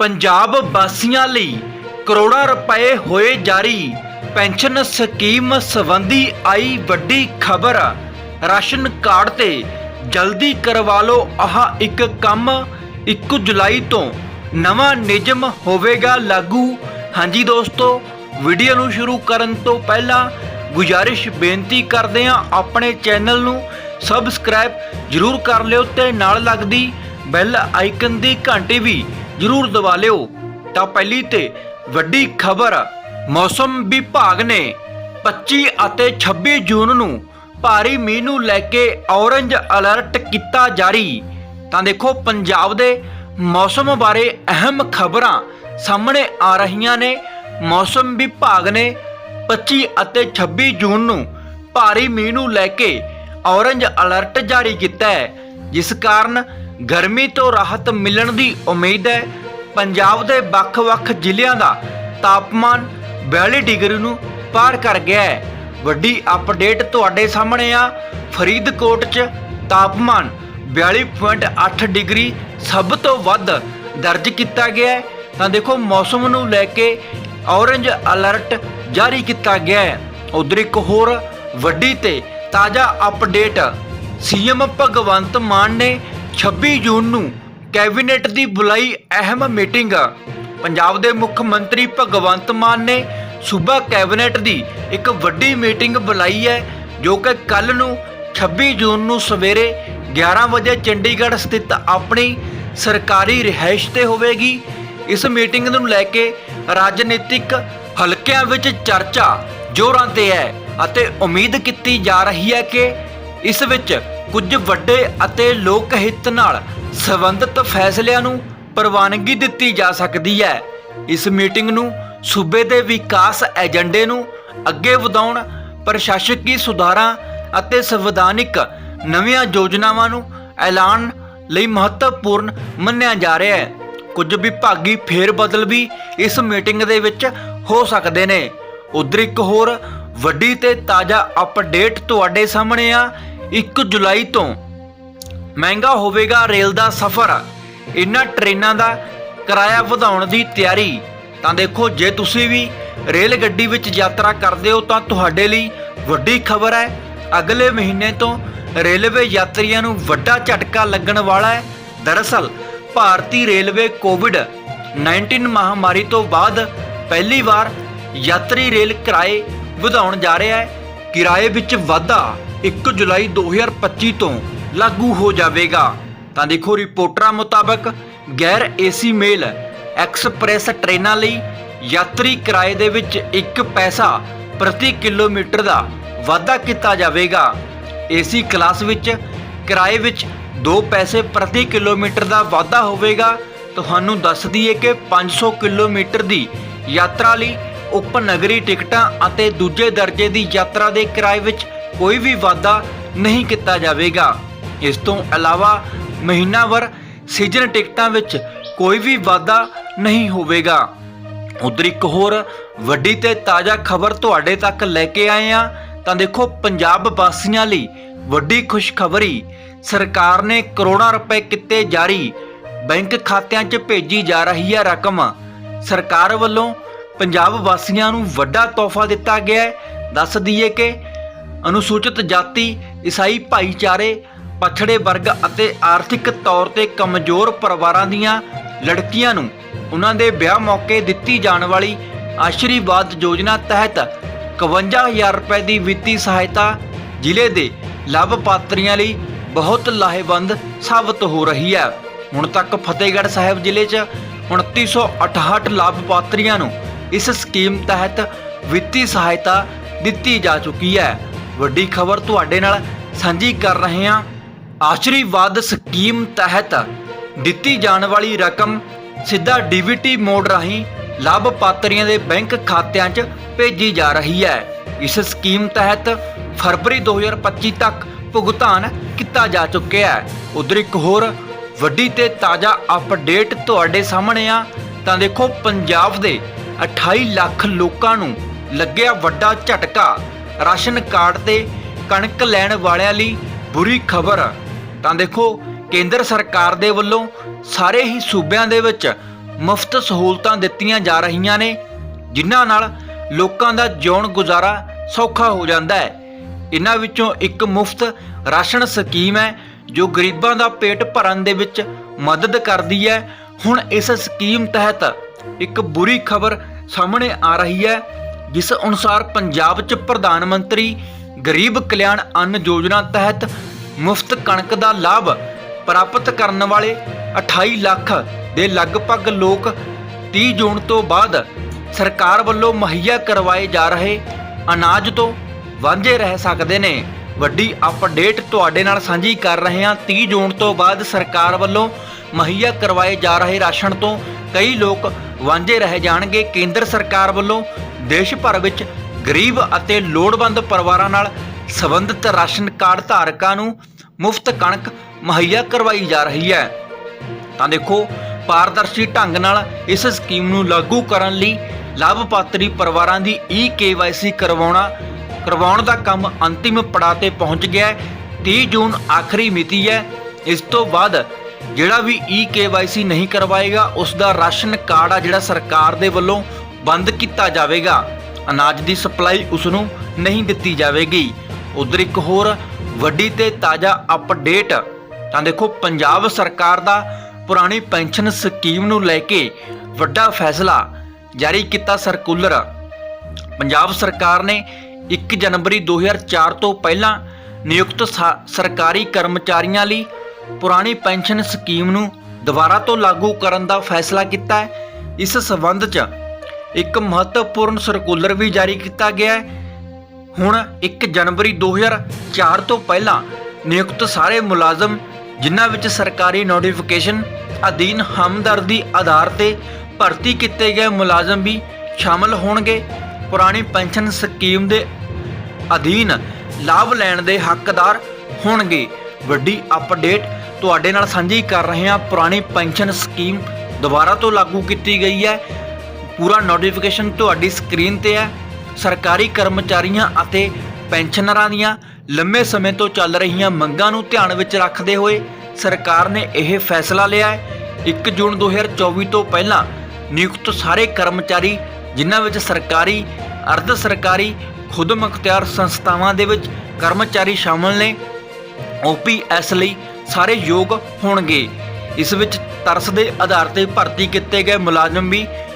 ਪੰਜਾਬ ਵਾਸੀਆਂ ਲਈ ਕਰੋੜਾਂ ਰੁਪਏ ਹੋਏ ਜਾਰੀ ਪੈਨਸ਼ਨ ਸਕੀਮ ਸੰਬੰਧੀ ਆਈ ਵੱਡੀ ਖਬਰ। ਰਾਸ਼ਨ ਕਾਰਡ ਤੇ ਜਲਦੀ ਕਰਵਾ ਲਓ ਆਹ ਇੱਕ ਕੰਮ। 1 ਜੁਲਾਈ ਤੋਂ ਨਵਾਂ ਨਿਯਮ ਹੋਵੇਗਾ ਲਾਗੂ। ਹਾਂਜੀ ਦੋਸਤੋ, ਵੀਡੀਓ ਨੂੰ ਸ਼ੁਰੂ ਕਰਨ ਤੋਂ ਪਹਿਲਾਂ ਗੁਜ਼ਾਰਿਸ਼ ਬੇਨਤੀ ਕਰਦੇ ਹਾਂ ਆਪਣੇ ਚੈਨਲ ਨੂੰ ਸਬਸਕ੍ਰਾਈਬ ਜਰੂਰ ਕਰ ਲਿਓ ਤੇ ਨਾਲ ਲੱਗਦੀ ਬੈਲ ਆਈਕਨ ਦੀ ਘੰਟੀ ਵੀ ਜਰੂਰ ਦਵਾ ਲਿਓ। ਤਾਂ ਪਹਿਲੀ ਤੇ ਵੱਡੀ ਖਬਰ, ਮੌਸਮ ਵਿਭਾਗ ਨੇ 25 ਅਤੇ 26 ਜੂਨ ਨੂੰ ਭਾਰੀ ਮੀਂਹ ਨੂੰ ਲੈ ਕੇ ਔਰੰਜ ਅਲਰਟ ਕੀਤਾ ਜਾਰੀ। ਤਾਂ ਦੇਖੋ, ਪੰਜਾਬ ਦੇ ਮੌਸਮ ਬਾਰੇ ਅਹਿਮ ਖਬਰਾਂ ਸਾਹਮਣੇ ਆ ਰਹੀਆਂ ਨੇ। ਮੌਸਮ ਵਿਭਾਗ ਨੇ 25 ਅਤੇ 26 ਜੂਨ ਨੂੰ ਭਾਰੀ ਮੀਂਹ ਨੂੰ ਲੈ ਕੇ ਔਰੰਜ ਅਲਰਟ ਜਾਰੀ ਕੀਤਾ ਹੈ। ਜਿਸ ਕਾਰਨ ਗਰਮੀ ਤੋਂ ਰਾਹਤ ਮਿਲਣ ਦੀ ਉਮੀਦ ਹੈ। ਪੰਜਾਬ ਦੇ ਵੱਖ-ਵੱਖ ਜ਼ਿਲ੍ਹਿਆਂ ਦਾ ਤਾਪਮਾਨ 42 ਡਿਗਰੀ ਨੂੰ ਪਾਰ ਕਰ ਗਿਆ ਹੈ। ਵੱਡੀ ਅਪਡੇਟ ਤੁਹਾਡੇ ਸਾਹਮਣੇ ਆ। ਫਰੀਦਕੋਟ 'ਚ ਤਾਪਮਾਨ 42.8 ਡਿਗਰੀ ਸਭ ਤੋਂ ਵੱਧ ਦਰਜ ਕੀਤਾ ਗਿਆ ਹੈ। ਤਾਂ ਦੇਖੋ, ਮੌਸਮ ਨੂੰ ਲੈ ਕੇ ਔਰੰਜ ਅਲਰਟ ਜਾਰੀ ਕੀਤਾ ਗਿਆ ਹੈ। ਉਧਰ ਇੱਕ ਹੋਰ ਵੱਡੀ ਤੇ ਤਾਜ਼ਾ ਅਪਡੇਟ, ਸੀਐਮ ਭਗਵੰਤ ਮਾਨ ਨੇ 26 ਜੂਨ ਨੂੰ ਕੈਬਨਿਟ ਦੀ ਬੁਲਾਈ ਅਹਿਮ ਮੀਟਿੰਗ। ਪੰਜਾਬ ਦੇ ਮੁੱਖ ਮੰਤਰੀ ਭਗਵੰਤ ਮਾਨ ਨੇ ਸੂਬਾ ਕੈਬਨਿਟ ਦੀ ਇੱਕ ਵੱਡੀ ਮੀਟਿੰਗ ਬੁਲਾਈ ਹੈ, ਜੋ ਕਿ ਕੱਲ ਨੂੰ 26 ਜੂਨ ਨੂੰ ਸਵੇਰੇ 11 ਵਜੇ ਚੰਡੀਗੜ੍ਹ ਸਥਿਤ ਆਪਣੀ ਸਰਕਾਰੀ ਰਿਹਾਇਸ਼ ਤੇ ਹੋਵੇਗੀ। ਇਸ ਮੀਟਿੰਗ ਨੂੰ ਲੈ ਕੇ ਰਾਜਨੀਤਿਕ ਹਲਕਿਆਂ ਵਿੱਚ ਚਰਚਾ ਜ਼ੋਰਾਂ ਤੇ ਹੈ ਅਤੇ ਉਮੀਦ ਕੀਤੀ ਜਾ ਰਹੀ ਹੈ ਕਿ ਇਸ ਵਿੱਚ ਕੁਝ ਵੱਡੇ ਅਤੇ ਲੋਕ ਹਿੱਤ ਨਾਲ ਸੰਬੰਧਿਤ ਫੈਸਲਿਆਂ ਨੂੰ ਪ੍ਰਵਾਨਗੀ ਦਿੱਤੀ ਜਾ ਸਕਦੀ ਹੈ। ਇਸ ਮੀਟਿੰਗ ਨੂੰ ਸੂਬੇ ਦੇ ਵਿਕਾਸ ਏਜੰਡੇ ਨੂੰ ਅੱਗੇ ਵਧਾਉਣ, ਪ੍ਰਸ਼ਾਸਕੀ ਸੁਧਾਰਾਂ ਅਤੇ ਸੰਵਿਧਾਨਿਕ ਨਵੀਆਂ ਯੋਜਨਾਵਾਂ ਨੂੰ ਐਲਾਨ ਲਈ ਮਹੱਤਵਪੂਰਨ ਮੰਨਿਆ ਜਾ ਰਿਹਾ ਹੈ। ਕੁਝ ਵਿਭਾਗੀ ਫੇਰ ਬਦਲ ਵੀ ਇਸ ਮੀਟਿੰਗ ਦੇ ਵਿੱਚ ਹੋ ਸਕਦੇ ਨੇ। ਉਧਰ ਇੱਕ ਹੋਰ ਵੱਡੀ ਤੇ ਤਾਜ਼ਾ ਅਪਡੇਟ ਤੁਹਾਡੇ ਸਾਹਮਣੇ ਆ। 1 ਜੁਲਾਈ ਤੋਂ ਮਹਿੰਗਾ ਹੋਵੇਗਾ ਰੇਲ ਦਾ ਸਫ਼ਰ। ਇਹਨਾਂ ਟ੍ਰੇਨਾਂ ਦਾ ਕਿਰਾਇਆ ਵਧਾਉਣ ਦੀ ਤਿਆਰੀ। ਤਾਂ ਦੇਖੋ, ਜੇ ਤੁਸੀਂ ਵੀ ਰੇਲ ਗੱਡੀ ਵਿੱਚ ਯਾਤਰਾ ਕਰਦੇ ਹੋ, ਤਾਂ ਤੁਹਾਡੇ ਲਈ ਵੱਡੀ ਖਬਰ ਹੈ। ਅਗਲੇ ਮਹੀਨੇ ਤੋਂ ਰੇਲਵੇ ਯਾਤਰੀਆਂ ਨੂੰ ਵੱਡਾ ਝਟਕਾ ਲੱਗਣ ਵਾਲਾ ਹੈ। ਦਰਅਸਲ, ਭਾਰਤੀ ਰੇਲਵੇ ਕੋਵਿਡ 19 ਮਹਾਮਾਰੀ ਤੋਂ ਬਾਅਦ ਪਹਿਲੀ ਵਾਰ ਯਾਤਰੀ ਰੇਲ ਕਿਰਾਏ ਵਧਾਉਣ ਜਾ ਰਿਹਾ ਹੈ। ਕਿਰਾਏ ਵਿੱਚ ਵਾਧਾ 1 ਜੁਲਾਈ 2025 ਤੋਂ ਲਾਗੂ ਹੋ ਜਾਵੇਗਾ। ਤਾਂ ਦੇਖੋ ਰਿਪੋਰਟਰਾਂ ਮੁਤਾਬਕ ਗੈਰ ਏਸੀ ਮੇਲ ਐਕਸਪ੍ਰੈਸ ਟ੍ਰੇਨਾਂ ਲਈ ਯਾਤਰੀ ਕਿਰਾਏ ਦੇ ਵਿੱਚ 1 ਪੈਸਾ ਪ੍ਰਤੀ ਕਿਲੋਮੀਟਰ ਦਾ ਵਾਧਾ ਕੀਤਾ ਜਾਵੇਗਾ। ਏਸੀ ਕਲਾਸ ਵਿੱਚ ਕਿਰਾਏ ਵਿੱਚ 2 ਪੈਸੇ ਪ੍ਰਤੀ ਕਿਲੋਮੀਟਰ ਦਾ ਵਾਧਾ ਹੋਵੇਗਾ। ਤੁਹਾਨੂੰ ਦੱਸ ਦਈਏ ਕਿ 500 ਕਿਲੋਮੀਟਰ ਦੀ ਯਾਤਰਾ ਲਈ ਉਪਨਗਰੀ ਟਿਕਟਾਂ ਅਤੇ ਦੂਜੇ ਦਰਜੇ ਦੀ ਯਾਤਰਾ ਦੇ ਕਿਰਾਏ ਵਿੱਚ ਕੋਈ ਵੀ ਵਾਧਾ ਨਹੀਂ ਕੀਤਾ ਜਾਵੇਗਾ। ਇਸ ਤੋਂ ਇਲਾਵਾ ਮਹੀਨਾਵਰ ਸੀਜ਼ਨ ਟਿਕਟਾਂ ਵਿੱਚ ਕੋਈ ਵੀ ਵਾਧਾ ਨਹੀਂ ਹੋਵੇਗਾ। ਉਧਰ ਇੱਕ ਹੋਰ ਵੱਡੀ ਤੇ ਤਾਜ਼ਾ ਖਬਰ ਤੁਹਾਡੇ ਤੱਕ ਲੈ ਕੇ ਆਏ ਆ ਤਾਂ ਦੇਖੋ, ਪੰਜਾਬ ਵਾਸੀਆਂ ਲਈ ਵੱਡੀ ਖੁਸ਼ਖਬਰੀ। ਸਰਕਾਰ ਨੇ ਕਰੋੜਾਂ ਰੁਪਏ ਕਿੱਤੇ ਜਾਰੀ ਬੈਂਕ ਖਾਤਿਆਂ 'ਚ ਭੇਜੀ ਜਾ ਰਹੀ ਹੈ ਰਕਮ। ਸਰਕਾਰ ਵੱਲੋਂ ਪੰਜਾਬ ਵਾਸੀਆਂ ਨੂੰ ਵੱਡਾ ਤੋਹਫਾ ਦਿੱਤਾ ਗਿਆ ਹੈ। ਦੱਸ ਦਈਏ ਕਿ ਅਨੁਸੂਚਿਤ ਜਾਤੀ, ਈਸਾਈ ਭਾਈਚਾਰੇ, ਪਛੜੇ ਵਰਗ ਅਤੇ ਆਰਥਿਕ ਤੌਰ ਤੇ ਕਮਜ਼ੋਰ ਪਰਿਵਾਰਾਂ ਦੀਆਂ ਲੜਕੀਆਂ ਨੂੰ ਉਹਨਾਂ ਦੇ ਵਿਆਹ ਮੌਕੇ ਦਿੱਤੀ ਜਾਣ ਵਾਲੀ ਆਸ਼ੀਰਵਾਦ ਯੋਜਨਾ ਤਹਿਤ 51000 ਰੁਪਏ ਦੀ ਵਿੱਤੀ ਸਹਾਇਤਾ ਜ਼ਿਲ੍ਹੇ ਦੇ ਲਾਭਪਾਤਰੀਆਂ ਲਈ ਬਹੁਤ ਲਾਹੇਵੰਦ ਸਾਬਤ ਹੋ ਰਹੀ ਹੈ। ਹੁਣ ਤੱਕ ਫਤਿਹਗੜ੍ਹ ਸਾਹਿਬ ਜ਼ਿਲ੍ਹੇ 'ਚ 2968 ਲਾਭਪਾਤਰੀਆਂ ਨੂੰ ਇਸ ਸਕੀਮ ਤਹਿਤ ਵਿੱਤੀ ਸਹਾਇਤਾ ਦਿੱਤੀ ਜਾ ਚੁੱਕੀ ਹੈ। ਵੱਡੀ ਖਬਰ ਤੁਹਾਡੇ ਨਾਲ ਸਾਂਝੀ ਕਰ ਰਹੇ ਹਾਂ। ਆਸ਼ੀਰਵਾਦ ਸਕੀਮ ਤਹਿਤ ਦਿੱਤੀ ਜਾਣ ਵਾਲੀ ਰਕਮ ਸਿੱਧਾ ਡੀਬੀਟੀ ਮੋਡ ਰਾਹੀਂ ਲਾਭਪਾਤਰੀਆਂ ਦੇ ਬੈਂਕ ਖਾਤਿਆਂ 'ਚ ਭੇਜੀ ਜਾ ਰਹੀ ਹੈ। ਇਸ ਸਕੀਮ ਤਹਿਤ ਫਰਵਰੀ 2025 ਤੱਕ ਭੁਗਤਾਨ ਕੀਤਾ ਜਾ ਚੁੱਕਿਆ ਹੈ। ਉਧਰ ਇੱਕ ਹੋਰ ਵੱਡੀ ਤੇ ਤਾਜ਼ਾ ਅਪਡੇਟ ਤੁਹਾਡੇ ਸਾਹਮਣੇ ਆ। ਤਾਂ ਦੇਖੋ, ਪੰਜਾਬ ਦੇ 28 ਲੱਖ ਲੋਕਾਂ ਨੂੰ ਲੱਗਿਆ ਵੱਡਾ ਝਟਕਾ। ਰਾਸ਼ਨ ਕਾਰਡ ਤੇ ਕਣਕ ਲੈਣ ਵਾਲਿਆਂ ਲਈ ਬੁਰੀ ਖਬਰ ਤਾਂ ਦੇਖੋ, ਕੇਂਦਰ ਸਰਕਾਰ ਦੇ ਵੱਲੋਂ ਸਾਰੇ ਹੀ ਸੂਬਿਆਂ ਦੇ ਵਿੱਚ ਮੁਫਤ ਸਹੂਲਤਾਂ ਦਿੱਤੀਆਂ ਜਾ ਰਹੀਆਂ ਨੇ, ਜਿਨ੍ਹਾਂ ਨਾਲ ਲੋਕਾਂ ਦਾ ਜਿਉਣ ਗੁਜ਼ਾਰਾ ਸੌਖਾ ਹੋ ਜਾਂਦਾ ਹੈ। ਇਹਨਾਂ ਵਿੱਚੋਂ ਇੱਕ ਮੁਫਤ ਰਾਸ਼ਨ ਸਕੀਮ ਹੈ, ਜੋ ਗਰੀਬਾਂ ਦਾ ਪੇਟ ਭਰਨ ਦੇ ਵਿੱਚ ਮਦਦ ਕਰਦੀ ਹੈ। ਹੁਣ ਇਸ ਸਕੀਮ ਤਹਿਤ ਇੱਕ ਬੁਰੀ ਖਬਰ ਸਾਹਮਣੇ ਆ ਰਹੀ ਹੈ ਜਿਸ ਅਨੁਸਾਰ ਪੰਜਾਬ 'ਚ ਪ੍ਰਧਾਨ ਮੰਤਰੀ ਗਰੀਬ ਕਲਿਆਣ ਅੰਨ ਯੋਜਨਾ ਤਹਿਤ ਮੁਫਤ ਕਣਕ ਦਾ ਲਾਭ ਪ੍ਰਾਪਤ ਕਰਨ ਵਾਲੇ 28 ਲੱਖ ਦੇ ਲਗਭਗ ਲੋਕ 30 ਜੂਨ ਤੋਂ ਬਾਅਦ ਸਰਕਾਰ ਵੱਲੋਂ ਮੁਹੱਈਆ ਕਰਵਾਏ ਜਾ ਰਹੇ ਅਨਾਜ ਤੋਂ ਵਾਂਝੇ ਰਹਿ ਸਕਦੇ ਨੇ। ਵੱਡੀ ਅਪਡੇਟ ਤੁਹਾਡੇ ਨਾਲ ਸਾਂਝੀ ਕਰ ਰਹੇ ਹਾਂ। 30 ਜੂਨ ਤੋਂ ਬਾਅਦ ਸਰਕਾਰ ਵੱਲੋਂ ਮੁਹੱਈਆ ਕਰਵਾਏ ਜਾ ਰਹੇ ਰਾਸ਼ਨ ਤੋਂ ਕਈ ਲੋਕ ਵਾਂਝੇ ਰਹਿ ਜਾਣਗੇ। ਕੇਂਦਰ ਸਰਕਾਰ ਵੱਲੋਂ ਦੇਸ਼ ਭਰ ਵਿੱਚ ਗਰੀਬ ਅਤੇ ਲੋੜਵੰਦ ਪਰਿਵਾਰਾਂ ਨਾਲ ਸੰਬੰਧਿਤ ਰਾਸ਼ਨ ਕਾਰਡ ਧਾਰਕਾਂ ਨੂੰ ਮੁਫਤ ਕਣਕ ਮੁਹੱਈਆ ਕਰਵਾਈ ਜਾ ਰਹੀ ਹੈ। ਤਾਂ ਦੇਖੋ, ਪਾਰਦਰਸ਼ੀ ਢੰਗ ਨਾਲ ਇਸ ਸਕੀਮ ਨੂੰ ਲਾਗੂ ਕਰਨ ਲਈ ਲਾਭਪਾਤਰੀ ਪਰਿਵਾਰਾਂ ਦੀ ਈ ਕੇਵਾਈਸੀ ਕਰਵਾਉਣਾ, ਕਰਵਾਉਣ ਦਾ ਕੰਮ ਅੰਤਿਮ ਪੜਾਅ ਤੇ ਪਹੁੰਚ ਗਿਆ ਹੈ। 30 ਜੂਨ ਆਖਰੀ ਮਿਤੀ ਹੈ। ਇਸ ਤੋਂ ਬਾਅਦ ਜਿਹੜਾ ਵੀ ਈ ਕੇਵਾਈਸੀ ਨਹੀਂ ਕਰਵਾਏਗਾ, ਉਸ ਦਾ ਰਾਸ਼ਨ ਕਾਰਡ ਆ ਜਿਹੜਾ ਸਰਕਾਰ ਦੇ ਵੱਲੋਂ ਬੰਦ ਕੀਤਾ ਜਾਵੇਗਾ। ਅਨਾਜ ਦੀ ਸਪਲਾਈ ਉਸ ਨੂੰ ਨਹੀਂ ਦਿੱਤੀ ਜਾਵੇਗੀ। ਉਧਰ ਇੱਕ ਹੋਰ ਵੱਡੀ ਤੇ ਤਾਜ਼ਾ ਅਪਡੇਟ ਤਾਂ ਦੇਖੋ, ਪੰਜਾਬ ਸਰਕਾਰ ਦਾ ਪੁਰਾਣੀ ਪੈਨਸ਼ਨ ਸਕੀਮ ਨੂੰ ਲੈ ਕੇ ਵੱਡਾ ਫੈਸਲਾ ਜਾਰੀ ਕੀਤਾ ਸਰਕੂਲਰ। ਪੰਜਾਬ ਸਰਕਾਰ ਨੇ 1 ਜਨਵਰੀ 2004 ਤੋਂ ਪਹਿਲਾਂ ਨਿਯੁਕਤ ਸਾ- ਸਰਕਾਰੀ ਕਰਮਚਾਰੀਆਂ ਲਈ ਪੁਰਾਣੀ ਪੈਨਸ਼ਨ ਸਕੀਮ ਨੂੰ ਦੁਬਾਰਾ ਤੋਂ ਲਾਗੂ ਕਰਨ ਦਾ ਫੈਸਲਾ ਕੀਤਾ ਹੈ। ਇਸ ਸਬੰਧ 'ਚ ਇੱਕ ਮਹੱਤਵਪੂਰਨ ਸਰਕੂਲਰ ਵੀ ਜਾਰੀ ਕੀਤਾ ਗਿਆ ਹੈ। ਹੁਣ 1 ਜਨਵਰੀ 2004 ਤੋਂ ਪਹਿਲਾਂ ਨਿਯੁਕਤ ਸਾਰੇ ਮੁਲਾਜ਼ਮ, ਜਿਨ੍ਹਾਂ ਵਿੱਚ ਸਰਕਾਰੀ ਨੋਟੀਫਿਕੇਸ਼ਨ ਅਧੀਨ ਹਮਦਰਦੀ ਆਧਾਰ ਤੇ ਭਰਤੀ ਕੀਤੇ ਗਏ ਮੁਲਾਜ਼ਮ ਵੀ ਸ਼ਾਮਲ ਹੋਣਗੇ। ਪੁਰਾਣੀ ਪੈਨਸ਼ਨ ਸਕੀਮ ਦੇ ਅਧੀਨ ਲਾਭ ਲੈਣ ਦੇ ਹੱਕਦਾਰ ਹੋਣਗੇ। ਵੱਡੀ ਅਪਡੇਟ ਤੁਹਾਡੇ ਨਾਲ ਸਾਂਝੀ ਕਰ ਰਹੇ ਹਾਂ। ਪੁਰਾਣੀ ਪੈਨਸ਼ਨ ਸਕੀਮ ਦੁਬਾਰਾ ਤੋਂ ਲਾਗੂ ਕੀਤੀ ਗਈ ਹੈ। ਪੂਰਾ ਨੋਟੀਫਿਕੇਸ਼ਨ ਤੁਹਾਡੀ ਸਕਰੀਨ ਤੇ ਹੈ। ਸਰਕਾਰੀ ਕਰਮਚਾਰੀਆਂ ਅਤੇ ਪੈਨਸ਼ਨਰਾਂ ਦੀਆਂ ਲੰਮੇ ਸਮੇਂ ਤੋਂ ਚੱਲ ਰਹੀਆਂ ਮੰਗਾਂ ਨੂੰ ਧਿਆਨ ਵਿੱਚ ਰੱਖਦੇ ਹੋਏ ਸਰਕਾਰ ਨੇ ਇਹ ਫੈਸਲਾ ਲਿਆ ਹੈ। 1 ਜੂਨ 2024 ਤੋਂ ਪਹਿਲਾਂ ਨਿਯੁਕਤ ਸਾਰੇ ਕਰਮਚਾਰੀ, ਜਿਨ੍ਹਾਂ ਵਿੱਚ ਸਰਕਾਰੀ, ਅਰਧ ਸਰਕਾਰੀ, ਖੁਦ ਮੁਖਤਿਆਰ ਸੰਸਥਾਵਾਂ ਦੇ ਵਿੱਚ ਕਰਮਚਾਰੀ ਸ਼ਾਮਲ ਨੇ ਓਪੀਐਸ ਲਈ ਸਾਰੇ ਯੋਗ ਹੋਣਗੇ। ਇਸ ਵਿੱਚ ਤਰਸ ਦੇ ਆਧਾਰ ਤੇ ਭਰਤੀ ਕੀਤੇ ਗਏ ਮੁਲਾਜ਼ਮ ਵੀ